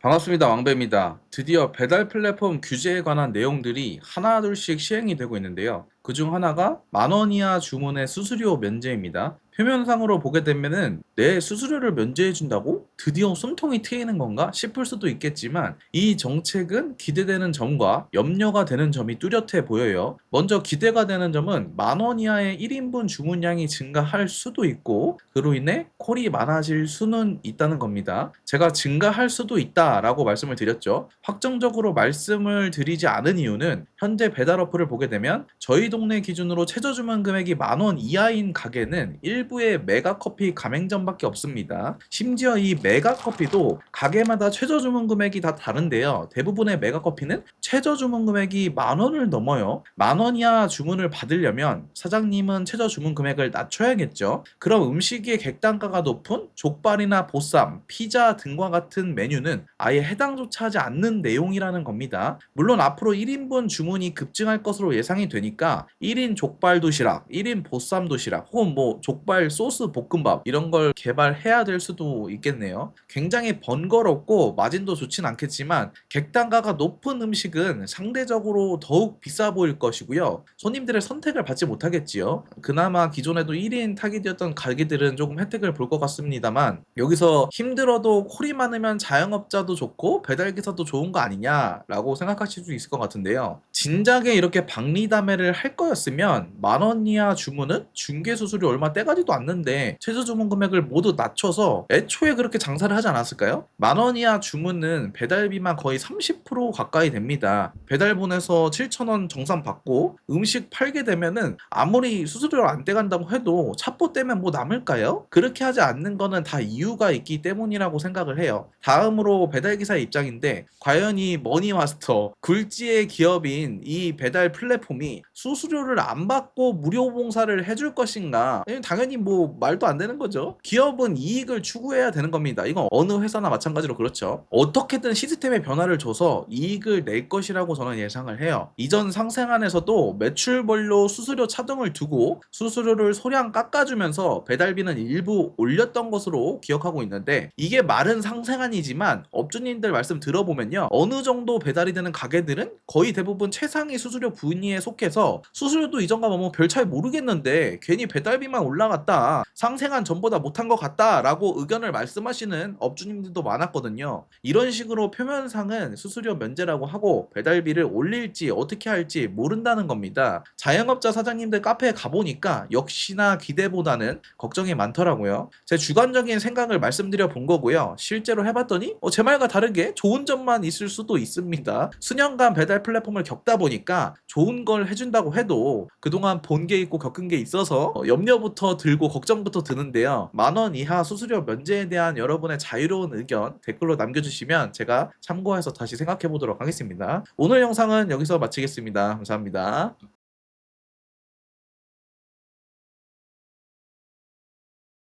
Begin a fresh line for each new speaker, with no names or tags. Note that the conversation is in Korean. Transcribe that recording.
반갑습니다. 왕배입니다. 드디어 배달 플랫폼 규제에 관한 내용들이 하나둘씩 시행이 되고 있는데요. 그중 하나가 만원 이하 주문의 수수료 면제입니다. 표면상으로 보게 되면은 내 수수료를 면제해 준다고 드디어 숨통이 트이는 건가 싶을 수도 있겠지만 이 정책은 기대되는 점과 염려가 되는 점이 뚜렷해 보여요. 먼저 기대가 되는 점은 만원 이하의 1인분 주문량이 증가할 수도 있고 그로 인해 콜이 많아질 수는 있다는 겁니다. 제가 증가할 수도 있다라고 말씀을 드렸죠. 확정적으로 말씀을 드리지 않은 이유는 현재 배달 어플을 보게 되면 저희 동네 기준으로 최저 주문 금액이 만 원 이하인 가게는 일부의 메가커피 가맹점밖에 없습니다. 심지어 이 메가커피도 가게마다 최저 주문 금액이 다 다른데요. 대부분의 메가커피는 최저 주문 금액이 만 원을 넘어요. 만 원 이하 주문을 받으려면 사장님은 최저 주문 금액을 낮춰야겠죠. 그럼 음식의 객단가가 높은 족발이나 보쌈, 피자 등과 같은 메뉴는 아예 해당조차 하지 않는 내용이라는 겁니다. 물론 앞으로 1인분 주문이 급증할 것으로 예상이 되니까 1인 족발 도시락, 1인 보쌈 도시락, 혹은 뭐 족발 소스 볶음밥 이런 걸 개발해야 될 수도 있겠네요. 굉장히 번거롭고 마진도 좋진 않겠지만 객단가가 높은 음식은 상대적으로 더욱 비싸 보일 것이고요. 손님들의 선택을 받지 못하겠지요. 그나마 기존에도 1인 타깃이었던 가게들은 조금 혜택을 볼 것 같습니다만 여기서 힘들어도 콜이 많으면 자영업자도 좋고 배달기사도 좋은 거 아니냐라고 생각하실 수 있을 것 같은데요. 진작에 이렇게 박리담회를 할 거였으면 만 원 이하 주문은 중개 수수료 얼마 떼가지도 않는데 최저 주문 금액을 모두 낮춰서 애초에 그렇게 장사를 하지 않았을까요? 만 원 이하 주문은 배달비만 거의 30% 가까이 됩니다. 배달 보내서 7,000원 정산 받고 음식 팔게 되면은 아무리 수수료를 안 떼간다고 해도 차포 떼면 뭐 남을까요? 그렇게 하지 않는 거는 다 이유가 있기 때문이라고 생각을 해요. 다음으로 배달기사의 입장인데 과연 이 머니마스터 굴지의 기업인 이 배달 플랫폼이 수수 료를 안 받고 무료 봉사를 해줄 것인가? 이건 당연히 뭐 말도 안 되는 거죠. 기업은 이익을 추구해야 되는 겁니다. 이건 어느 회사나 마찬가지로 그렇죠. 어떻게든 시스템의 변화를 줘서 이익을 낼 것이라고 저는 예상을 해요. 이전 상생안에서도 매출별로 수수료 차등을 두고 수수료를 소량 깎아주면서 배달비는 일부 올렸던 것으로 기억하고 있는데 이게 말은 상생안이지만 업주님들 말씀 들어보면요 어느 정도 배달이 되는 가게들은 거의 대부분 최상위 수수료 분위에 속해서 수수료도 이전과 뭐별 차이 모르겠는데 괜히 배달비만 올라갔다 상생안 전보다 못한 것 같다라고 의견을 말씀하시는 업주님들도 많았거든요. 이런 식으로 표면상은 수수료 면제라고 하고 배달비를 올릴지 어떻게 할지 모른다는 겁니다. 자영업자 사장님들 카페에 가보니까 역시나 기대보다는 걱정이 많더라고요. 제 주관적인 생각을 말씀드려 본 거고요. 실제로 해봤더니 어, 제 말과 다르게 좋은 점만 있을 수도 있습니다. 수년간 배달 플랫폼을 겪다 보니까 좋은 걸 해준다고 해도 그동안 본 게 있고 겪은 게 있어서 어, 염려부터 들고 걱정부터 드는데요. 만 원 이하 수수료 면제에 대한 여러분의 자유로운 의견 댓글로 남겨주시면 제가 참고해서 다시 생각해 보도록 하겠습니다. 오늘 영상은 여기서 마치겠습니다. 감사합니다.